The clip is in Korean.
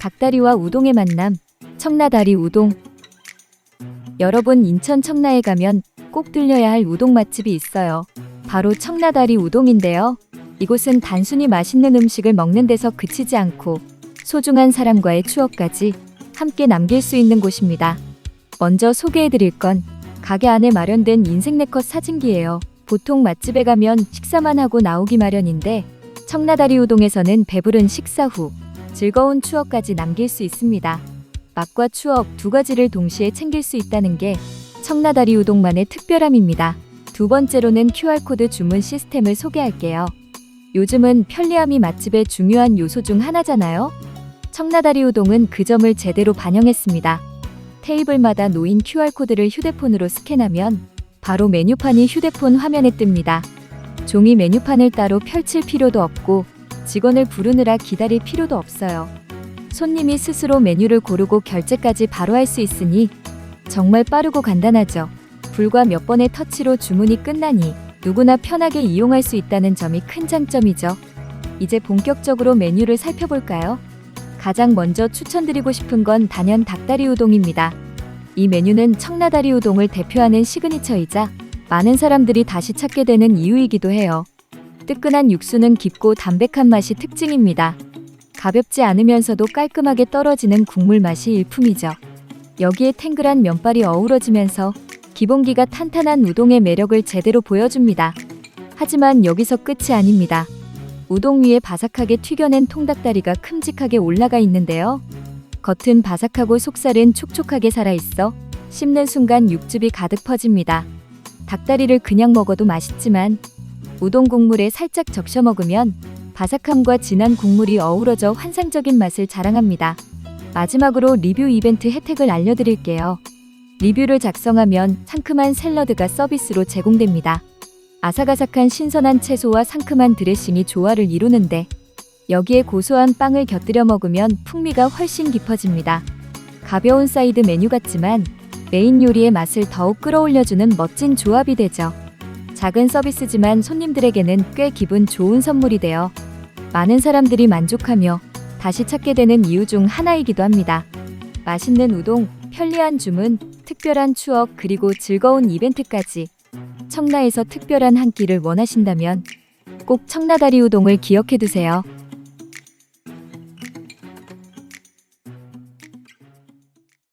닭다리와 우동의 만남, 청라다리 우동. 여러분 인천 청라에 가면 꼭 들려야 할 우동 맛집이 있어요. 바로 청라다리 우동인데요. 이곳은 단순히 맛있는 음식을 먹는 데서 그치지 않고 소중한 사람과의 추억까지 함께 남길 수 있는 곳입니다. 먼저 소개해드릴 건 가게 안에 마련된 인생 네컷 사진기예요. 보통 맛집에 가면 식사만 하고 나오기 마련인데 청라다리 우동에서는 배부른 식사 후 즐거운 추억까지 남길 수 있습니다. 맛과 추억 두 가지를 동시에 챙길 수 있다는 게 청라다리 우동만의 특별함입니다. 두 번째로는 QR코드 주문 시스템을 소개할게요. 요즘은 편리함이 맛집의 중요한 요소 중 하나잖아요. 청라다리 우동은 그 점을 제대로 반영했습니다. 테이블마다 놓인 QR코드를 휴대폰으로 스캔하면 바로 메뉴판이 휴대폰 화면에 뜹니다. 종이 메뉴판을 따로 펼칠 필요도 없고 직원을 부르느라 기다릴 필요도 없어요. 손님이 스스로 메뉴를 고르고 결제까지 바로 할 수 있으니 정말 빠르고 간단하죠. 불과 몇 번의 터치로 주문이 끝나니 누구나 편하게 이용할 수 있다는 점이 큰 장점이죠. 이제 본격적으로 메뉴를 살펴볼까요? 가장 먼저 추천드리고 싶은 건 단연 닭다리 우동입니다. 이 메뉴는 청라다리 우동을 대표하는 시그니처이자 많은 사람들이 다시 찾게 되는 이유이기도 해요. 뜨끈한 육수는 깊고 담백한 맛이 특징입니다. 가볍지 않으면서도 깔끔하게 떨어지는 국물 맛이 일품이죠. 여기에 탱글한 면발이 어우러지면서 기본기가 탄탄한 우동의 매력을 제대로 보여줍니다. 하지만 여기서 끝이 아닙니다. 우동 위에 바삭하게 튀겨낸 통닭다리가 큼직하게 올라가 있는데요. 겉은 바삭하고 속살은 촉촉하게 살아있어 씹는 순간 육즙이 가득 퍼집니다. 닭다리를 그냥 먹어도 맛있지만 우동 국물에 살짝 적셔 먹으면 바삭함과 진한 국물이 어우러져 환상적인 맛을 자랑합니다. 마지막으로 리뷰 이벤트 혜택을 알려드릴게요. 리뷰를 작성하면 상큼한 샐러드가 서비스로 제공됩니다. 아삭아삭한 신선한 채소와 상큼한 드레싱이 조화를 이루는데 여기에 고소한 빵을 곁들여 먹으면 풍미가 훨씬 깊어집니다. 가벼운 사이드 메뉴 같지만 메인 요리의 맛을 더욱 끌어올려주는 멋진 조합이 되죠. 작은 서비스지만 손님들에게는 꽤 기분 좋은 선물이 되어 많은 사람들이 만족하며 다시 찾게 되는 이유 중 하나이기도 합니다. 맛있는 우동, 편리한 주문, 특별한 추억 그리고 즐거운 이벤트까지 청라에서 특별한 한 끼를 원하신다면 꼭 청라다리 우동을 기억해 두세요.